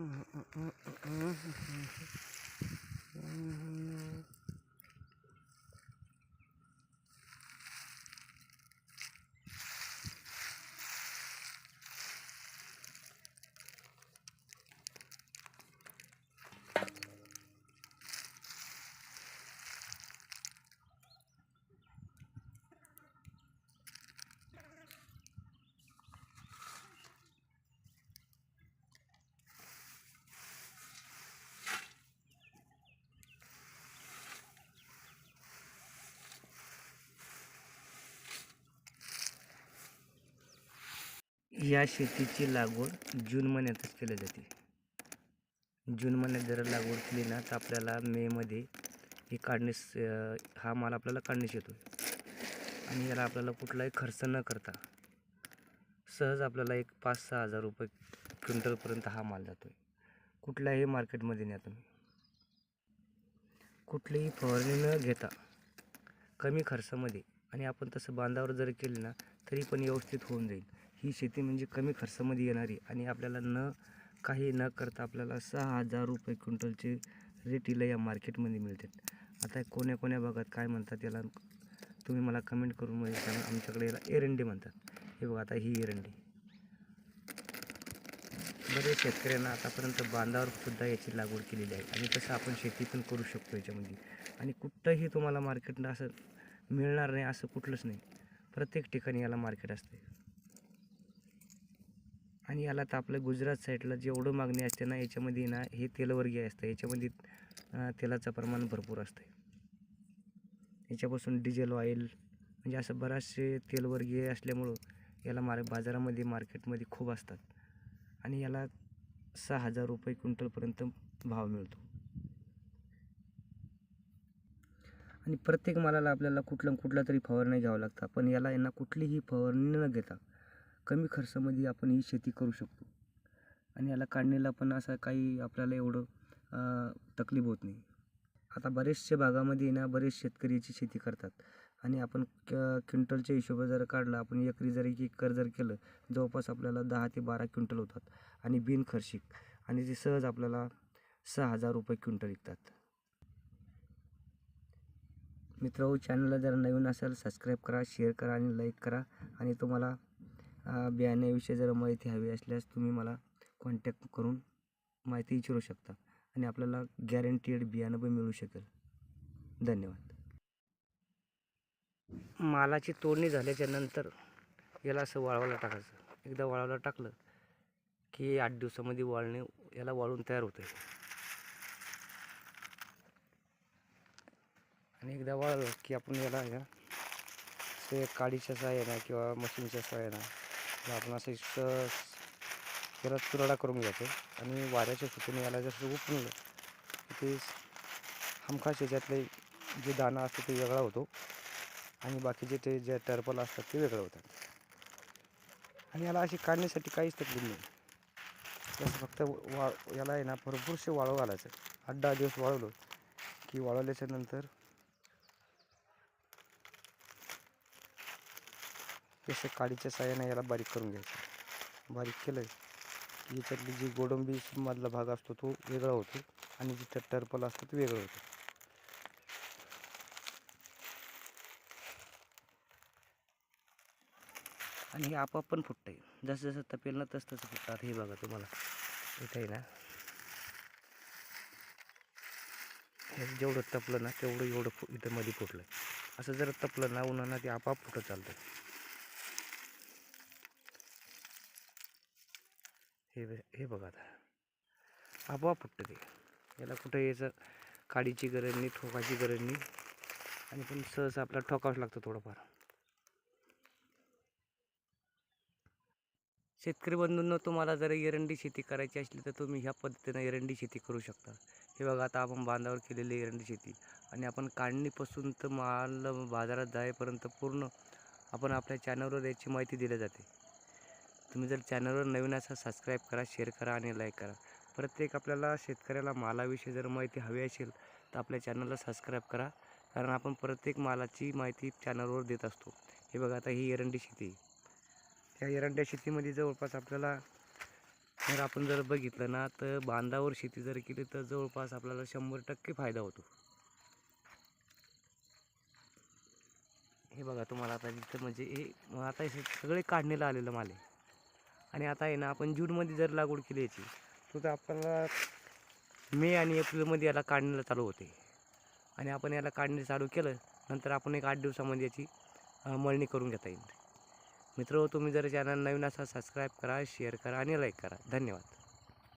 Mm-hmm. या शेतीची लागवड जून महिन्यातच केली जाते. जून महिन्यात जर लागवड केली ना तर आपल्याला मेमध्ये ही काढणीस हा माल आपल्याला काढणीस येतो आणि याला आपल्याला कुठलाही खर्च न करता सहज आपल्याला एक पाच सहा हजार रुपये क्विंटलपर्यंत हा माल जातो आहे कुठल्याही मार्केटमध्ये न्या तुम्ही कुठलीही फवारणी न घेता कमी खर्चामध्ये आणि आपण तसं बांधावर जर केलं ना तरी पण व्यवस्थित होऊन जाईल. ही शेती म्हणजे कमी खर्चामध्ये येणारी आणि आपल्याला न काही न करता आपल्याला सहा हजार रुपये क्विंटलचे रेट हिला या मार्केटमध्ये मिळतात आता कोण्या कोण्या भागात काय म्हणतात याला तुम्ही मला कमेंट करून म्हणजे सांगा. आमच्याकडे याला एरंडी म्हणतात. हे बघा आता ही एरंडी. बरेच शेतकऱ्यांना आतापर्यंत बांधावर सुद्धा याची लागवड केलेली आहे आणि तसं आपण शेती पण करू शकतो याच्यामध्ये. आणि कुठंही तुम्हाला मार्केटला असं मिळणार नाही असं कुठलंच नाही. प्रत्येक ठिकाणी याला मार्केट असते. आणि याला तर आपल्या गुजरात साईडला जेवढं मागणी असते ना याच्यामध्ये ना हे तेलवर्गीय असतं. याच्यामध्ये तेलाचं प्रमाण भरपूर असतं याच्यापासून डिझेल ऑइल म्हणजे असं बराचसे तेलवर्गीय असल्यामुळं याला मार बाजारामध्ये मार्केटमध्ये खूप असतात. आणि याला सहा हजार रुपये क्विंटलपर्यंत भाव मिळतो. आणि प्रत्येक मालाला आपल्याला कुठलं कुठला तरी फवारणी घ्यावं लागतं. पण याला यांना कुठलीही फवारणी न घेता कमी खर्चामध्ये आपण ही शेती करू शकतो. आणि याला काढणीला पण असं काही आपल्याला एवढं तकलीफ होत नाही. आता बरेचशे भागामध्ये ना बरेच शेतकरी याची शेती करतात. आणि आपण क क्विंटलच्या हिशोबा जर काढलं आपण एकरी जर एक एकर जर केलं जवळपास आपल्याला दहा ते बारा क्विंटल होतात. आणि बिनखर्शिक आणि ते सहज आपल्याला सहा हजार रुपये क्विंटल विकतात. मित्र चॅनलला जर नवीन असेल सबस्क्राईब करा शेअर करा आणि लाईक करा. आणि तुम्हाला बियाण्याविषयी जर माहिती हवी असल्यास तुम्ही मला कॉन्टॅक्ट करून माहिती विचारू शकता आणि आपल्याला गॅरंटीड बियाणं पण मिळू शकेल. धन्यवाद. मालाची तोडणी झाल्याच्यानंतर याला असं वाळवायला टाकायचं. एकदा वाळवायला टाकलं की आठ दिवसामध्ये वाळणे याला वाळून तयार होतं आणि एकदा वाळलं की आपण याला या काडीच्या सहाय्यानं किंवा मशीनच्या सहाय्यानं याला आपण असं त्याला चुराडा करून घ्यायचं आणि वाऱ्याच्या सुटून याला जसं उपणलं ते हमखास याच्यातले जे दाणा असतो ते वेगळा होतो. आणि बाकीचे ते जे टर्पल असतात ते वेगळं होतात. आणि याला अशी काढण्यासाठी काहीच तकलीफ नाही. त्याचं फक्त वा याला आहे ना भरपूरसे वाळू घालायचं. आठ दहा दिवस वाळवलं की वाळवल्याच्या नंतर तसं काडीच्या साह्याने याला बारीक करून घ्यायचं. बारीक केलं की याच्यातली जी गोडंबीमधला भाग असतो तो वेगळा होतो आणि जी टर्पल असतो ते वेगळं होतं. आणि हे आपाप पण फुटतंय. जसं जसं तपेल ना तसं तसं फुटतात हे बघा तुम्हाला. इथं आहे ना. हे जेवढं तपलं ना तेवढं एवढं फु इथं मध्ये फुटलं. असं जर तपलं ना उन्हानं ते आपाप फुटत चालतं. हे हे बघा आता. आपोआप फुटतं ते. याला कुठं याचं काडीची गरज नाही ठोकाची गरज नाही. आणि पण सहज आपला ठोकावंच लागतं थोडंफार. शेतकरी बंधूंनो तुम्हाला जर एरंडी शेती करायची असली तर तुम्ही ह्या पद्धतीनं एरंडी शेती करू शकता. हे बघा आता आपण बांधावर केलेली एरंडी शेती. आणि आपण काढणीपासून तर माल बाजारात जायपर्यंत पूर्ण आपण आपल्या चॅनलवर याची माहिती दिली जाते. तुम्ही जर चॅनलवर नवीन असाल सबस्क्राईब करा शेअर करा आणि लाईक करा. प्रत्येक आपल्याला शेतकऱ्याला मालाविषयी जर माहिती हवी असेल तर आपल्या चॅनलला सबस्क्राईब करा. कारण आपण प्रत्येक मालाची माहिती चॅनलवर देत असतो. हे बघा आता ही एरंडी शेती या एरंड्या शेतीमध्ये जवळपास आपल्याला जर आपण जर बघितलं ना तर बांधावर शेती जर केली तर जवळपास आपल्याला शंभर टक्के फायदा होतो. हे बघा तुम्हाला आता तिथं म्हणजे हे आता हे सगळे काढणीला आलेलं माल आहे. आणि आता आहे ना आपण जूनमध्ये जर लागवड केली याची तर आपल्याला मे आणि एप्रिलमध्ये याला काढण्याला चालू होते. आणि आपण याला काढणे चालू केलं नंतर आपण एक आठ दिवसामध्ये याची मळणी करून घेता येईल. मित्र तुम्ही जर चॅनल नवीन असाल सबस्क्राईब करा शेअर करा आणि लाईक करा. धन्यवाद.